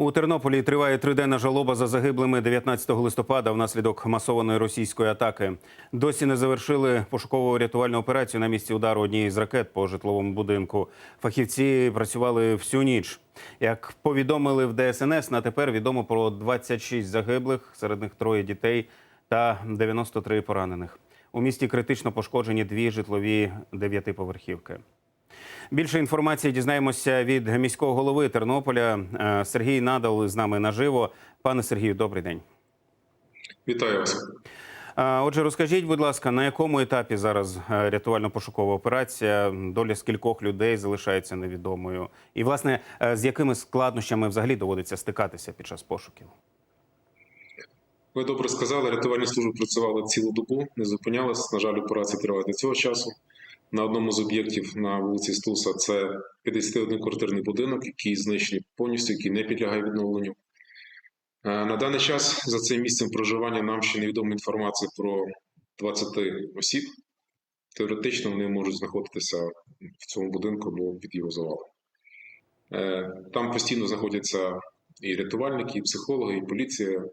У Тернополі триває триденна жалоба за загиблими 19 листопада внаслідок масованої російської атаки. Досі не завершили пошуково-рятувальну операцію на місці удару однієї з ракет по житловому будинку. Фахівці працювали всю ніч. Як повідомили в ДСНС, на тепер відомо про 26 загиблих, серед них троє дітей та 93 поранених. У місті критично пошкоджені дві житлові дев'ятиповерхівки. Більше інформації дізнаємося від міського голови Тернополя. Е, Сергій Надал з нами наживо. Пане Сергію, добрий день. Вітаю вас. Е, Отже, розкажіть, будь ласка, на якому етапі зараз е, рятувально-пошукова операція? Доля скількох людей залишається невідомою? І, власне, з якими складнощами взагалі доводиться стикатися під час пошуків? Ви добре сказали, рятувальні служби працювали цілу добу, не зупинялись. На жаль, операція триває до цього часу. На одному з об'єктів на вулиці Стуса це 51-квартирний будинок, який знищений повністю, який не підлягає відновленню. Е, На даний час за цим місцем проживання нам ще невідома інформація про 20 осіб. Теоретично вони можуть знаходитися в цьому будинку або під його завалом. Е, Там постійно знаходяться і рятувальники, і психологи, і поліція.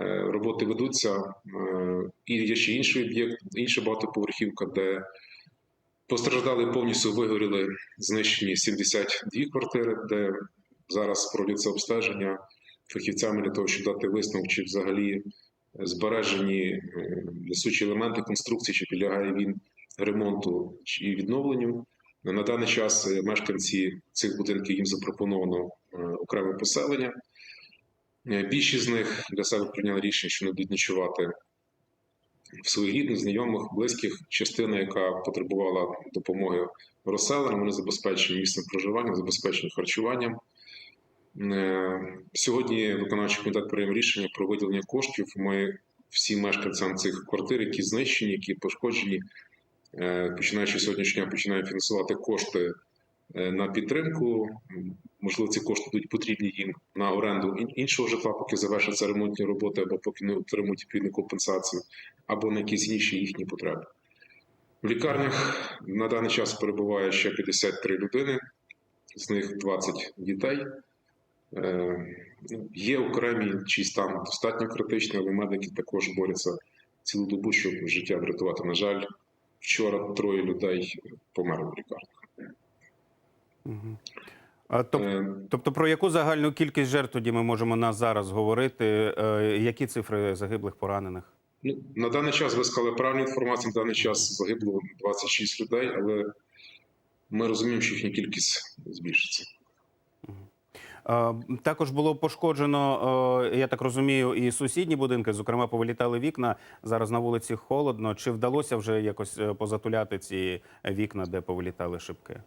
Е, Роботи ведуться. І є ще інший об'єкт, інша багатоповерхівка, де постраждали повністю вигоріли знищені 72 квартири, де зараз проводяться обстеження фахівцями для того, щоб дати висновок, чи взагалі збережені е, несучі елементи конструкції, чи підлягає він ремонту чи відновленню. На даний час е, мешканці цих будинків їм запропоновано е, окреме поселення. Більшість з них для себе прийняли рішення, що не будуть ночувати своїх рідних, знайомих, близьких. Частина, яка потребувала допомоги розселенням, вони забезпечені місцем проживання, забезпечені харчуванням. Е, Сьогодні виконавчий комітет прийняв рішення про виділення коштів. Ми всім мешканцям цих квартир, які знищені, які пошкоджені, е, починаючи сьогоднішнього починаємо фінансувати кошти на підтримку. Можливо, ці кошти будуть потрібні їм на оренду іншого житла, поки завершаться ремонтні роботи, або поки не отримують відповідну компенсацію, або на якісь інші їхні потреби. В лікарнях на даний час перебуває ще 53 людини, з них 20 дітей. Е, Є окремі, чий стан достатньо критичний, але медики також борються цілу добу, щоб життя врятувати. На жаль, вчора троє людей померли в лікарні. А, Е, Тобто, про яку загальну кількість жертв тоді ми можемо на зараз говорити? Е, Які цифри загиблих, поранених? Ну, на даний час ви сказали правильну інформацію. На даний час загибло 26 людей, але ми розуміємо, що їхня кількість збільшиться. Також було пошкоджено, я так розумію, і сусідні будинки. Зокрема, повилітали вікна. Зараз на вулиці холодно. Чи вдалося вже якось е, позатуляти ці вікна, де повилітали шибки?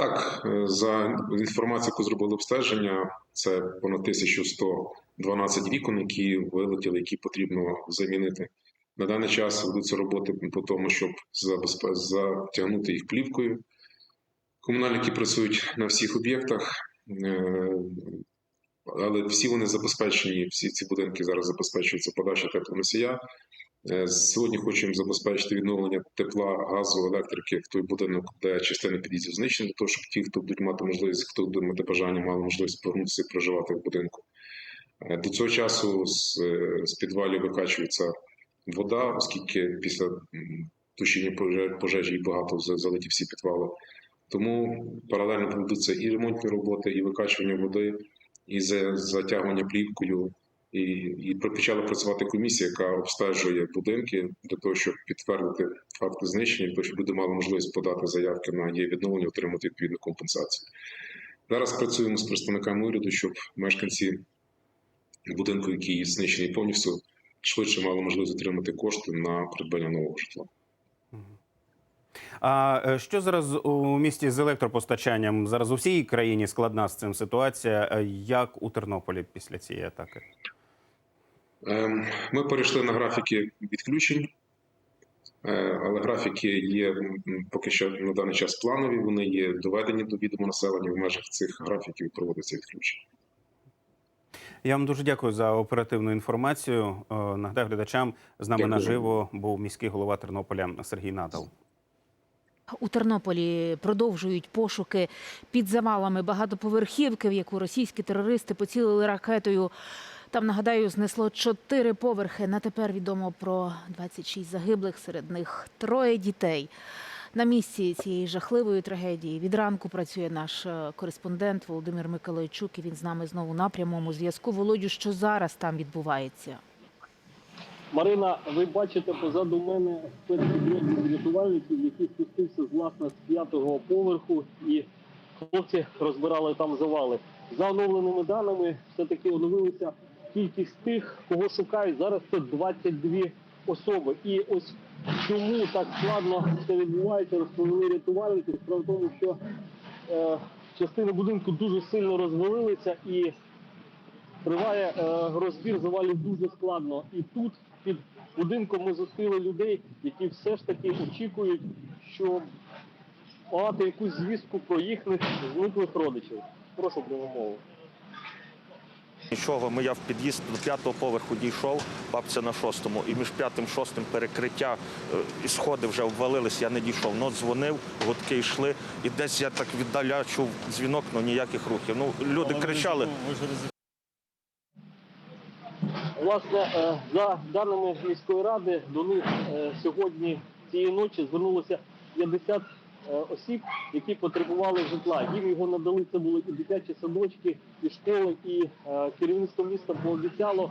Так, е, за інформацією, яку зробили обстеження, це понад 1112 вікон, які вилетіли, які потрібно замінити. На даний час ведуться роботи по тому, щоб затягнути їх плівкою. Комунальники працюють на всіх об'єктах, е, але всі вони забезпечені, всі ці будинки зараз забезпечуються подача теплоносія. Е, Сьогодні хочемо забезпечити відновлення тепла, газу, електрики в той будинок, де частина під'їздів знищена, для того, щоб ті, хто будуть мати можливість, хто буде мати бажання, мали можливість повернутися і проживати в будинку. Е, До цього часу з, е, з підвалів викачується вода, оскільки після тушіння пожежі багато за- залиті всі підвали. Тому паралельно проведуться і ремонтні роботи, і викачування води, і за- затягування плівкою. І, і почала працювати комісія, яка обстежує будинки для того, щоб підтвердити факти знищення, для того, щоб люди мали можливість подати заявки на її відновлення, отримати відповідну компенсацію. Зараз працюємо з представниками уряду, щоб мешканці будинку, який знищений повністю, швидше мали можливість отримати кошти на придбання нового житла. А е, що зараз у місті з електропостачанням? Зараз у всій країні складна з цим ситуація. Е, Як у Тернополі після цієї атаки? Ем, Ми перейшли на графіки відключень, е, але графіки є поки що на даний час планові. Вони є доведені до відома населення в межах цих графіків проводиться відключення. Я вам дуже дякую за оперативну інформацію. Е, Нагадаю глядачам, з нами Дякую. наживо був міський голова Тернополя Сергій Надал. У Тернополі продовжують пошуки під завалами багатоповерхівки, в яку російські терористи поцілили ракетою. Там, нагадаю, знесло чотири поверхи. На тепер відомо про 26 загиблих, серед них троє дітей. На місці цієї жахливої трагедії від ранку працює наш е, кореспондент Володимир Миколайчук. І він з нами знову на прямому зв'язку. Володю, що зараз там відбувається? Марина, ви бачите позаду мене спецпідрозділ рятувальників, який спустився з власне з п'ятого поверху, і хлопці розбирали там завали. За оновленими даними, все-таки оновилася кількість тих, кого шукають. Зараз це 22 особи. І ось чому так складно це відбувається, розповіли рятувальники. Справа в тому, що е, частини будинку дуже сильно розвалилися і Триває е, розбір завалів дуже складно. І тут під будинком ми зустріли людей, які все ж таки очікують, що мати якусь звістку про їхніх зниклих родичів. Прошу пряму мову. Нічого, ми я в під'їзд до п'ятого поверху дійшов, бабця на шостому, і між п'ятим і шостим перекриття е, і сходи вже обвалились, я не дійшов. Ну, дзвонив, гудки йшли, і десь я так віддаля чув дзвінок, але ніяких рухів. Ну, люди кричали. Власне, е, за даними міської ради, до них е, сьогодні цієї ночі звернулося 50 е, осіб, які потребували житла. Їм його надали. Це були і дитячі садочки, і школи, і е, керівництво міста пообіцяло,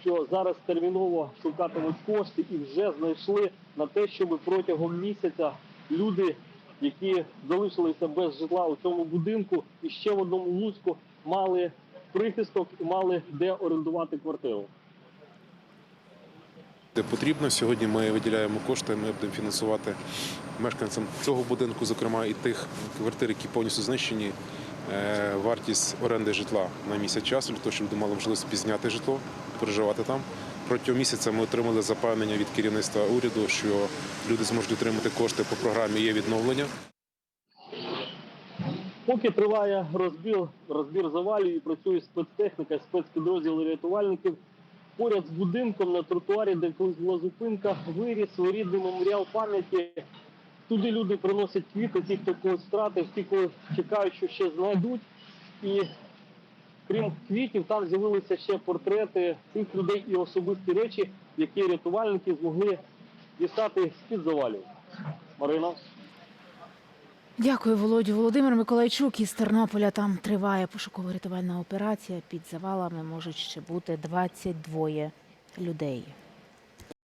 що зараз терміново шукатимуть кошти і вже знайшли на те, щоб протягом місяця люди, які залишилися без житла у цьому будинку, і ще в одному Луцьку мали прихисток і мали де орендувати квартиру. Де потрібно. Сьогодні ми виділяємо кошти. Ми будемо фінансувати мешканцям цього будинку, зокрема і тих квартир, які повністю знищені. е, Вартість оренди житла на місяць часу для того, щоб люди мали можливість пізняти житло, проживати там. Протягом місяця ми отримали запевнення від керівництва уряду, що люди зможуть отримати кошти по програмі є відновлення. Поки триває розбір, розбір завалів і працює спецтехніка, спецпідрозділ рятувальників. Поряд з будинком на тротуарі, де колись була зупинка, виріс своєрідний меморіал пам'яті. Туди люди приносять квіти, ті, хто когось втратив, ті, кого чекають, що ще знайдуть. І крім квітів, там з'явилися ще портрети тих людей і особисті речі, які рятувальники змогли дістати з-під завалів. Марина. Дякую, Володю. Володимир Миколайчук із Тернополя. Там триває пошуково-рятувальна операція. Під завалами можуть ще бути 22 людей.